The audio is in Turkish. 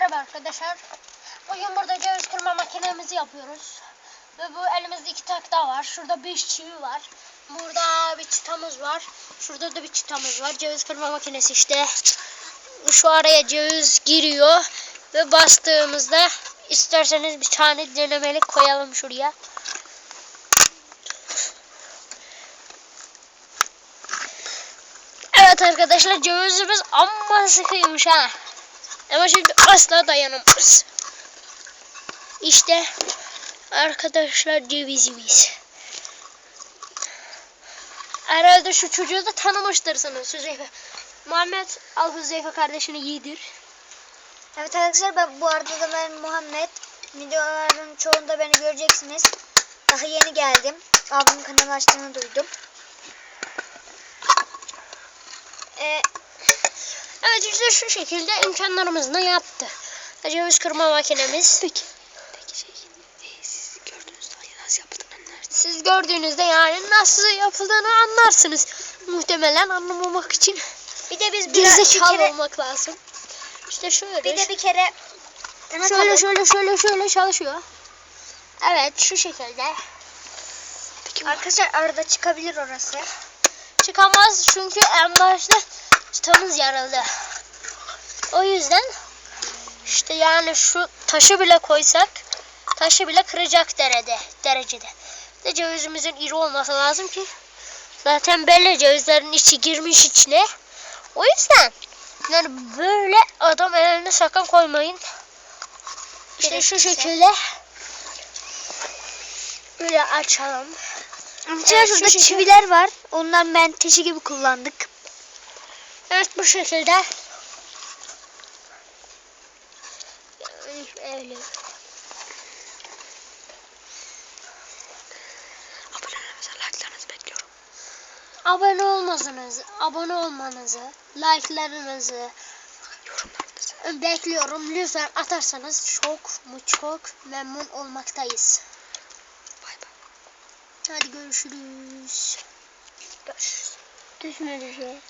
Merhaba arkadaşlar. Bugün burada ceviz kırma makinemizi yapıyoruz. Ve bu elimizde iki tak daha var. Şurada beş çivi var. Burada bir çıtamız var. Şurada da bir çıtamız var. Ceviz kırma makinesi işte. Şu araya ceviz giriyor. Ve bastığımızda isterseniz bir tane denemelik koyalım şuraya. Evet arkadaşlar cevizimiz amma sıkıymış ha. Ama şimdi asla dayanamaz. İşte arkadaşlar cevizimiz. Herhalde şu çocuğu da tanımıştırsınız Hüzeyfe. Muhammed al Hüzeyfe kardeşini yedir. Evet arkadaşlar ben bu arada da ben Muhammed. Videoların çoğunda beni göreceksiniz. Daha yeni geldim. Abimin kanalı açtığını duydum. Ee, İşte şu şekilde imkanlarımızla yaptı. Ceviz kırma makinemiz. Peki. Peki şey. e, siz gördüğünüzde nasıl yapıldığını anlarsınız. Siz gördüğünüzde yani nasıl yapıldığını anlarsınız. Muhtemelen anlamamak için bir de biz biraz bir kere, olmak lazım. İşte şöyle. bir de bir kere Şöyle şöyle şöyle şöyle çalışıyor. Evet şu şekilde. Peki Arkadaşlar arada çıkabilir orası. Çıkamaz çünkü en başta çıtamız yarıldı. O yüzden işte yani şu taşı bile koysak taşı bile kıracak derede, derecede. De cevizimizin iri olması lazım ki zaten belli cevizlerin içi girmiş içine. O yüzden yani böyle adam eline sakın koymayın. İşte şu Gerekirse. şekilde böyle açalım. Arkadaşlar Evet, şurada şu çiviler var. Ondan ben teşi gibi kullandık. Evet bu şekilde. Öyle. abonelerinize like'larınızı bekliyorum. Abone olmanızı, abone olmanızı, like'larınızı Yorumlarınızı. bekliyorum. Lütfen atarsanız çok mu çok memnun olmaktayız. Bay bay. Hadi görüşürüz. Görüşürüz. Görüşmek üzere.